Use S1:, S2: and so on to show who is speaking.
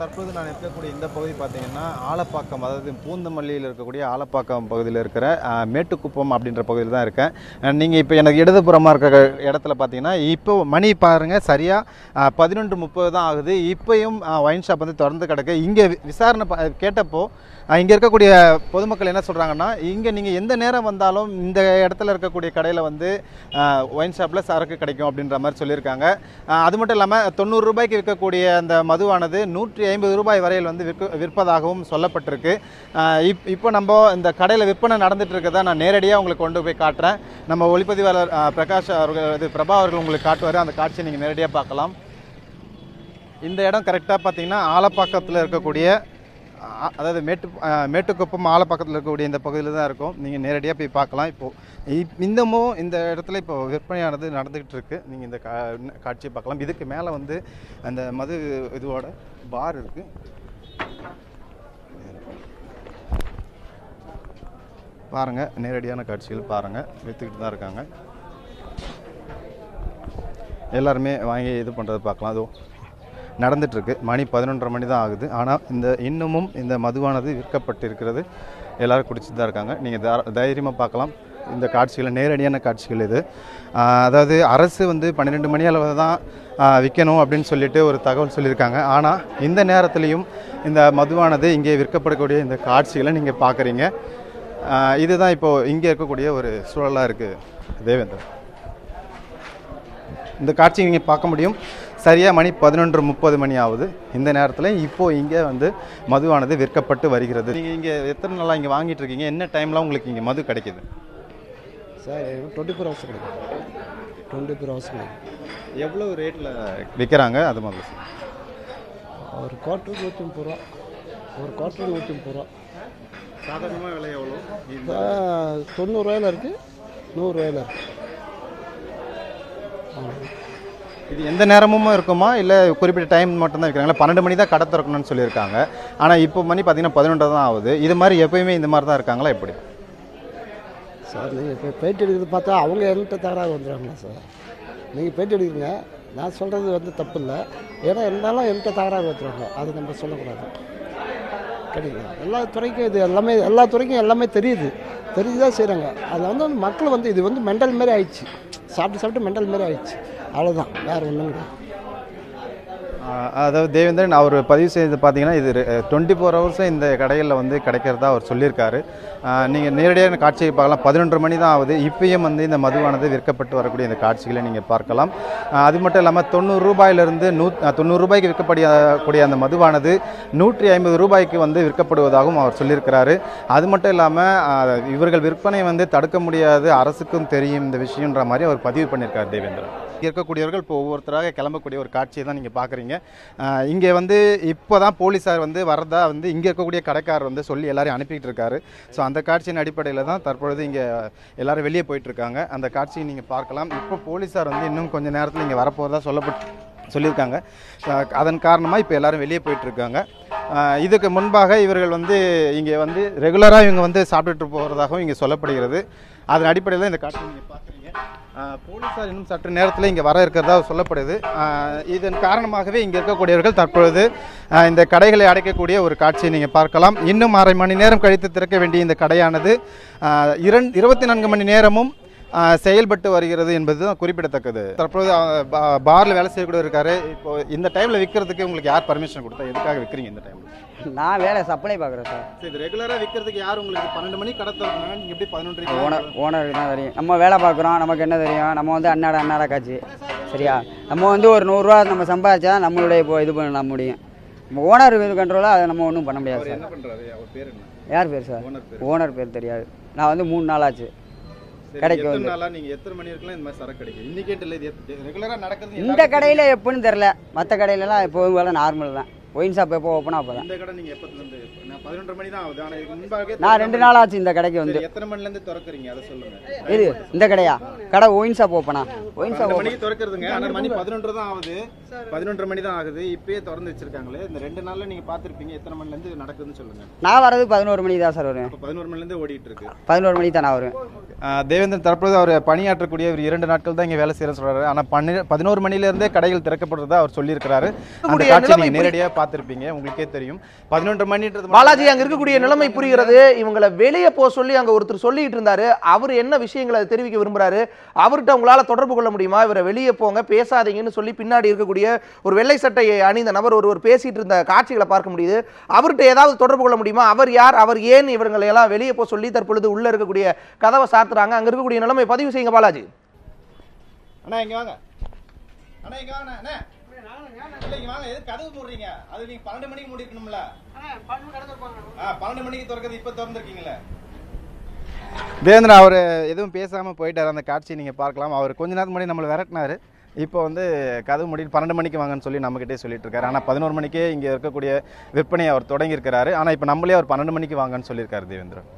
S1: தற்போது நான் இருக்கக்கூடிய இந்த பகுதி பார்த்தீங்கன்னா ஆலப்பாக்கம் அதாவது பூந்தமல்லியில் இருக்கக்கூடிய ஆலப்பாக்கம் பகுதியில் இருக்கிற மேட்டுக்குப்பம் அப்படின்ற பகுதியில் தான் இருக்கேன். நீங்கள் இப்போ எனக்கு இடதுபுறமாக இருக்கிற இடத்துல பார்த்தீங்கன்னா இப்போ மணி பாருங்கள் சரியாக பதினொன்று முப்பது தான் ஆகுது. இப்போயும் ஒயின் ஷாப் வந்து திறந்து கிடக்கு. இங்கே விசாரணை ப- கேட்டப்போ இங்கே இருக்கக்கூடிய பொதுமக்கள் என்ன சொல்கிறாங்கன்னா இங்கே நீங்கள் எந்த நேரம் வந்தாலும் இந்த இடத்துல இருக்கக்கூடிய கடையில் வந்து ஒயின் ஷாப்பில் சரக்கு கிடைக்கும் அப்படின்ற மாதிரி சொல்லியிருக்காங்க. அது மட்டும் இல்லாமல் தொண்ணூறு ரூபாய்க்கு விற்கக்கூடிய அந்த மதுவானது நூற்றி ஐம்பது ரூபாய் வரையில் வந்து விற்க விற்பதாகவும் சொல்லப்பட்டிருக்கு. இப் இப்போ நம்ம இந்த கடையில் விற்பனை நடந்துட்டு இருக்கதை நான் நேரடியாக உங்களுக்கு கொண்டு போய் காட்டுறேன். நம்ம ஒளிப்பதிவாளர் பிரகாஷ் அவர்கள் இது பிரபா அவர்கள் உங்களுக்கு காட்டுவார். அந்த காட்சியை நீங்கள் நேரடியாக பார்க்கலாம். இந்த இடம் கரெக்டாக பார்த்தீங்கன்னா ஆலப்பாக்கத்தில் இருக்கக்கூடிய அதாவது மேட்டு அஹ், மேட்டுக்குப்பம் பக்கத்தில் இருக்கக்கூடிய இந்த பகுதியில் தான் இருக்கும். நீங்கள் நேரடியாக போய் பார்க்கலாம். இப்போது இன்னமும் இந்த இடத்துல இப்போ விற்பனையானது நடந்துக்கிட்டு இருக்குது நீங்கள் இந்த கா காட்சியை பார்க்கலாம். இதுக்கு மேலே வந்து அந்த மது இதுவோட பார் இருக்குது பாருங்கள் நேரடியான காட்சிகள் பாருங்கள் விற்றுக்கிட்டு தான் இருக்காங்க. எல்லாருமே வாங்கி இது பண்ணுறது பார்க்கலாம். அதுவும் நடந்துட்டுருக்கு. மணி பதினொன்றரை மணி தான் ஆகுது. ஆனால் இந்த இன்னமும் இந்த மதுவானது விற்கப்பட்டிருக்கிறது. எல்லோரும் குடிச்சிட்டு தான் இருக்காங்க. நீங்கள் தைரியமாக பார்க்கலாம். இந்த காட்சிகள் நேரடியான காட்சிகள் இது. அதாவது அரசு வந்து பன்னிரெண்டு மணி அளவில் தான் விற்கணும் அப்படின்னு சொல்லிட்டு ஒரு தகவல் சொல்லியிருக்காங்க. ஆனால் இந்த நேரத்துலையும் இந்த மதுவானது இங்கே விற்கப்படக்கூடிய இந்த காட்சிகளை நீங்கள் பார்க்குறீங்க. இதுதான் இப்போது இங்கே இருக்கக்கூடிய ஒரு சூழலாக இருக்குது தேவேந்திரன். இந்த காட்சி நீங்கள் பார்க்க முடியும். சரியாக மணி பதினொன்று முப்பது மணி ஆகுது. இந்த நேரத்தில் இப்போது இங்கே வந்து மதுவானது விற்கப்பட்டு வருகிறது. நீங்கள் இங்கே எத்தனை நாளாக இங்கே வாங்கிட்டு இருக்கீங்க? என்ன டைம்லாம் உங்களுக்கு இங்கே மது கிடைக்குது?
S2: சார் டுவெண்ட்டி ஃபோர் ஹவர்ஸ் கிடைக்கும் டுவெண்ட்டி ஃபோர் ஹவர்ஸ் கிடைக்கும்
S1: எவ்வளோ ரேட்டில் விற்கிறாங்க அது மாதிரி
S2: ஒரு குவார்ட்டருக்கு நூற்றி முப்பது ரூபா. ஒரு குவார்ட்டருக்கு நூற்றி முப்பது ரூபா.
S1: சாதாரணமாக விலை எவ்வளோ
S2: தொண்ணூறுரூவாயில் இருக்குது நூறுரூவாயில் இருக்குது
S1: இது எந்த நேரமும் இருக்குமா? இல்லை குறிப்பிட்ட டைம் மட்டும்தான் விற்கிறாங்களா பன்னெண்டு மணி தான் கடை திறக்கணும்னு சொல்லியிருக்காங்க. ஆனால் இப்போ மணி பார்த்தீங்கன்னா பதினொன்று தான் ஆகுது. இது மாதிரி எப்பயுமே இந்த மாதிரி தான் இருக்காங்களா? எப்படி?
S2: சார் நீங்கள் இப்போ பெயிண்ட் எடுக்கிறது பார்த்தா அவங்க என்கிட்ட தகராறு வந்துடுறாங்களா சார்? நீங்கள் பெயிண்ட் எடுக்கிறீங்க. நான் சொல்கிறது வந்து தப்பு இல்லை ஏன்னா இருந்தாலும் என்கிட்ட தகராறு வந்துடுவாங்க அது நம்ம சொல்லக்கூடாது. கிடைக்கல எல்லா துறைக்கும் இது எல்லாமே எல்லா துறைக்கும் எல்லாமே தெரியுது. தெரிஞ்சு தான் செய்கிறாங்க அதில் வந்து மக்கள் வந்து இது வந்து மெண்டல் மாதிரி ஆயிடுச்சு. சாப்பிட்டு சாப்பிட்டு மெண்டல் மாரி ஆயிடுச்சு. அவ்வளோதான் வேறு ஒன்றும் கிடையாது
S1: அதாவது தேவேந்திரன் அவர் பதிவு செய்தது பார்த்தீங்கன்னா இது டுவெண்ட்டி ஃபோர் ஹவர்ஸும் இந்த கடைகளில் வந்து கிடைக்கிறதா அவர் சொல்லியிருக்காரு. நீங்கள் நேரடியான காட்சியை பார்க்கலாம். பதினொன்று மணி தான் ஆகுது. இப்பயும் வந்து இந்த மதுவானது விற்கப்பட்டு வரக்கூடிய இந்த காட்சிகளை நீங்கள் பார்க்கலாம். அது மட்டும் இல்லாமல் தொண்ணூறு ரூபாயிலிருந்து நூ தொண்ணூறு ரூபாய்க்கு விற்கப்படக்கூடிய அந்த மதுவானது நூற்றி ஐம்பது ரூபாய்க்கு வந்து விற்கப்படுவதாகவும் அவர் சொல்லியிருக்கிறாரு. அது மட்டும் இல்லாமல் இவர்கள் விற்பனை வந்து தடுக்க முடியாது. அரசுக்கும் தெரியும் இந்த விஷயன்ற மாதிரி அவர் பதிவு பண்ணியிருக்காரு தேவேந்திரன். இருக்கக்கூடியவர்கள் இப்போ ஒவ்வொருத்தராக கிளம்பக்கூடிய ஒரு காட்சியை தான் நீங்கள் பார்க்குறீங்க. இங்கே வந்து இப்போ தான் போலீஸார் வந்து வரதா வந்து இங்கே இருக்கக்கூடிய கடைக்காரர் வந்து சொல்லி எல்லாரையும் அனுப்பிக்கிட்டு இருக்காரு. ஸோ அந்த காட்சியின் அடிப்படையில் தான் தற்பொழுது இங்கே எல்லாரும் வெளியே போயிட்டுருக்காங்க அந்த காட்சியை நீங்கள் பார்க்கலாம். இப்போ போலீஸார் வந்து இன்னும் கொஞ்சம் நேரத்தில் இங்கே வரப்போகிறதா சொல்லப்பட்டு சொல்லியிருக்காங்க. அதன் காரணமாக இப்போ எல்லாரும் வெளியே போயிட்டுருக்காங்க இதுக்கு முன்பாக இவர்கள் வந்து இங்கே வந்து ரெகுலராக இவங்க வந்து சாப்பிட்டுட்டு போகிறதாகவும் இங்கே சொல்லப்படுகிறது. அதன் அடிப்படையில் இந்த காட்சி நீங்கள் பார்க்குறீங்க. போலீஸார் போலீசார் இன்னும் சற்று நேரத்தில் இங்கே வர இருக்கிறதா சொல்லப்படுது. இதன் காரணமாகவே இங்கே இருக்கக்கூடியவர்கள் தற்பொழுது இந்த கடைகளை அடைக்கக்கூடிய ஒரு காட்சியை நீங்கள் பார்க்கலாம். இன்னும் அரை மணி நேரம் கழித்து திறக்க வேண்டிய இந்த கடையானது இரண் இருபத்தி நான்கு மணி நேரமும் செயல்பட்டு வருகிறது என்பது தான் குறிப்பிடத்தக்கது. தற்போது பாரில் வேலை செய்யக்கூடிய இருக்காரு. இப்போ இந்த டைமில் விற்கிறதுக்கு உங்களுக்கு யார் பர்மிஷன் கொடுத்தா? எதுக்காக விற்கிறீங்க இந்த டைமில்
S3: நான் வேலை சப்ளை பார்க்குறேன் சார்.
S1: இது ரெகுலராக விற்கிறதுக்கு யார் உங்களுக்கு பன்னெண்டு மணி கடை நீங்கள் எப்படி பதினொன்று
S3: ஓனர் ஓனருக்கு தான் தெரியும். நம்ம வேலை பார்க்குறோம். நமக்கு என்ன தெரியும்? நம்ம வந்து அன்னாட அன்னாட காட்சி. சரியா? நம்ம வந்து ஒரு நூறுரூவா நம்ம சம்பாதிச்சா நம்மளுடைய இப்போ இது பண்ண முடியும். நம்ம ஓனர் இது கண்ட்ரோலாக அதை நம்ம ஒன்றும் பண்ண முடியாது சார். யார் பேர் சார்?
S1: ஓனர்
S3: ஓனர் பேர் தெரியாது. நான் வந்து மூணு நாள் ஆச்சு. கடைக்கு வந்து.
S1: நீங்க எத்தனை மணி வரைக்கும் இந்த மாதிரி சரக்கு கிடைக்கும்? இன்னைக்கு இல்லை இது ரெகுலரா நடக்கிறது
S3: இந்த கடையில் எப்போன்னு தெரில. மற்ற கடையிலலாம் எப்போதும் வேலை நார்மல் தான். ஒயின் ஷாப் எப்போ ஓப்பனா அப்போ தான்
S1: இந்த கடை நீங்க எப்பத்துல இருந்து நான் பதினொன்றரை மணி தான் ஆகுது. ஆனா இதுக்கு முன்பாகவே
S3: நான் ரெண்டு நாள் ஆச்சு இந்த கடைக்கு வந்து.
S1: எத்தனை மணில இருந்து திறக்கறீங்க? அதை சொல்லுங்க.
S3: இது இந்த கடையா? கடை ஒயின் ஷாப் ஓப்பனா ஒயின் ஷாப்
S1: மணிக்கு திறக்கிறதுங்க. ஆனா மணி பதினொன்று தான் ஆகுது. பதினொன்றரை மணி தான் ஆகுது. இப்பயே திறந்து வச்சிருக்காங்களே. இந்த ரெண்டு நாள்ல நீங்க பாத்திருப்பீங்க எத்தனை மணில இருந்து நடக்குதுன்னு சொல்லுங்க.
S3: நான் வரது பதினோரு மணிக்கு தான் சார் வருவேன்.
S1: பதினோரு மணில இருந்து ஓடிட்டு இருக்கு
S3: பதினோரு மணிக்கு தான் நான் வருவேன்.
S1: தேவேந்திரன் தற்போது அவர் பணியாற்றக்கூடிய ஒரு இரண்டு நாட்கள் தான் இங்கே வேலை செய்யறேன்னு சொல்றாரு. ஆனால் பன்னெண்டு பதினோரு மணிலேருந்தே கடைகள் திறக்கப்படுறதா அவர் சொல்லியிருக்கிறாரு. அந்த காட்சி நேரடியாக பார்த்துருப்பீங்க உங்களுக்கே தெரியும். பதினொன்று மணின்றது
S4: பாலாஜி அங்க இருக்கக்கூடிய நிலைமை புரிகிறது. இவங்களை வெளியே போக சொல்லி அங்க ஒருத்தர் சொல்லிட்டு இருந்தாரு. அவர் என்ன விஷயங்களை தெரிவிக்க விரும்புறாரு? அவர்கிட்ட உங்களால தொடர்பு கொள்ள முடியுமா? இவரை வெளியே போங்க பேசாதீங்கன்னு சொல்லி பின்னாடி இருக்கக்கூடிய ஒரு வெள்ளை சட்டையை அணிந்த நபர் ஒருவர் பேசிட்டு இருந்த காட்சிகளை பார்க்க முடியுது. அவர்கிட்ட ஏதாவது தொடர்பு கொள்ள முடியுமா? அவர் யார்? அவர் ஏன் இவங்களை எல்லாம் வெளியே போக சொல்லி தற்பொழுது உள்ள இருக்கக்கூடிய கதவை சாத்துறாங்க? அங்க இருக்கக்கூடிய நிலைமை பதிவு செய்யுங்க பாலாஜி.
S1: அண்ணா இங்க வாங்க. அண்ணா இங்க வாங்க அண்ணா. இல்ல இங்க வாங்க எதுக்கு கதவு போடுறீங்க அது நீங்க பன்னெண்டு மணிக்கு மூடி இருக்கணும்ல ஆ பன்னெண்டு மணிக்கு திறக்கிறது இப்ப திறந்துருக்கீங்களே. தேவேந்திரன் அவர் எதுவும் பேசாம போயிட்டார். அந்த காட்சியை நீங்க பார்க்கலாம். அவர் கொஞ்ச நேரத்துக்கு முன்னாடி நம்மளை விரட்டினாரு. இப்போ வந்து கதவு மூடிட்டு பன்னெண்டு மணிக்கு வாங்கன்னு சொல்லி நம்மகிட்டே சொல்லிட்டு இருக்காரு ஆனால் பதினோரு மணிக்கே இங்கே இருக்கக்கூடிய விற்பனையை அவர் தொடங்கியிருக்கிறாரு. ஆனால் இப்போ நம்மளே அவர் பன்னெண்டு மணிக்கு வாங்கன்னு சொல்லியிருக்காரு தேவேந்திரன்.